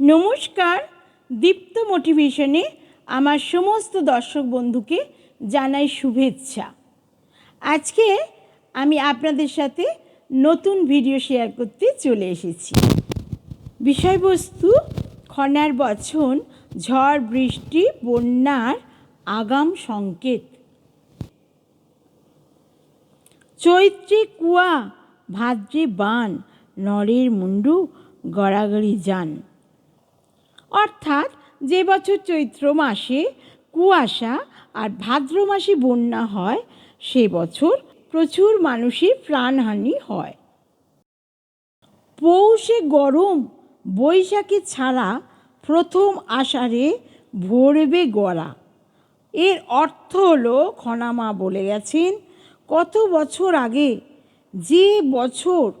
নমস্কার। দীপ্ত মোটিভেশনে আমার সমস্ত দর্শক বন্ধুকে জানাই শুভেচ্ছা। আজকে আমি আপনাদের সাথে নতুন ভিডিও শেয়ার করতে চলে এসেছি। বিষয়বস্তু, খনার বচন, ঝড়, বৃষ্টি, বন্যার আগাম সংকেত। চৈত্রে কুয়া, ভাদ্রে বান, নরের মুন্ডু, গড়াগড়ি যান। অর্থাৎ যে বছর চৈত্র মাসে কুয়াশা আর ভাদ্র মাসে বন্যা হয়, সে বছর প্রচুর মানুষের প্রাণহানি হয়। পৌষে গরম, বৈশাখে ছাড়া প্রথম আষাঢ়ে ভরবে গড়া। এর অর্থ হলো, খনামা বলে গেছেন, কত বছর আগে যে বছর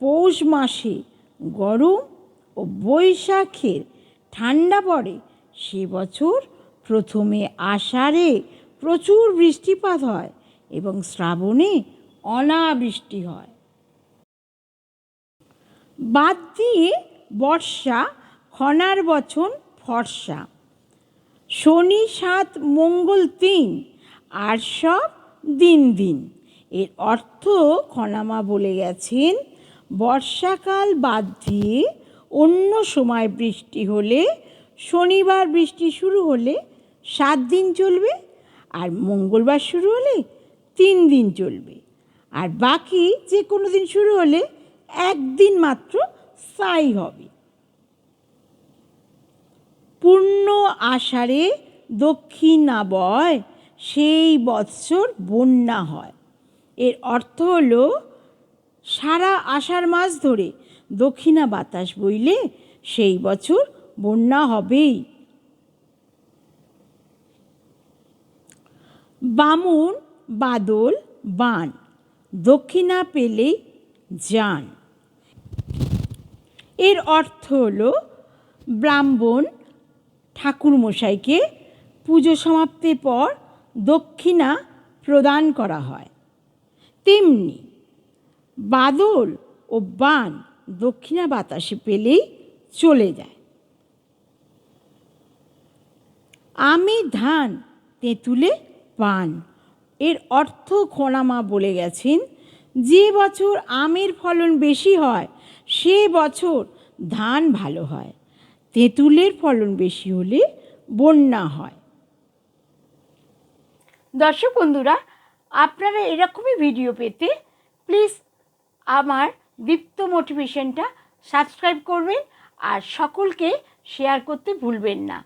পৌষ মাসে গরম ও বৈশাখের ঠান্ডা পড়ে, সে বছর প্রথমে আষাঢ়ে প্রচুর বৃষ্টিপাত হয় এবং শ্রাবণে অনাবৃষ্টি হয়। বাদ দিয়ে বর্ষা, খনার বচন, ফর্সা। শনি, সাত, মঙ্গল, তিন, আর সব দিন দিন। এর অর্থ খনামা বলে গেছেন, বর্ষাকাল বাদ দিয়ে অন্য সময় বৃষ্টি হলে, শনিবার বৃষ্টি শুরু হলে সাত দিন চলবে আর মঙ্গলবার শুরু হলে তিন দিন চলবে। আর বাকি যে কোনো দিন শুরু হলে একদিন মাত্র স্থায়ী হবে। পূর্ণ আষাঢ়ে দক্ষিণা বয় সেই বৎসর বন্যা হয়। এর অর্থ হলো, সারা আষাঢ় মাস ধরে দক্ষিণা বাতাস বইলে সেই বছর বন্যা হবেই। বামুন, বাদল, বান, দক্ষিণা পেলেই যান। এর অর্থ হলো ব্রাহ্মণ ঠাকুরমশাইকে পুজো সমাপ্তির পর দক্ষিণা প্রদান করা হয়। তেমনি বাদল ও বান দক্ষিণা বাতাসে পেলেই চলে যায়। আমি ধান, তেঁতুলে পান। এর অর্থ খোনামা বলে গেছেন, যে বছর আমের ফলন বেশি হয়, সে বছর ধান ভালো হয়। তেঁতুলের ফলন বেশি হলে বন্যা হয়। দর্শক বন্ধুরা, আপনারা এরকমই ভিডিও পেতে প্লিজ আমার দীপ্ত মোটিভেশনটা সাবস্ক্রাইব করবেন আর সকলকে শেয়ার করতে ভুলবেন না।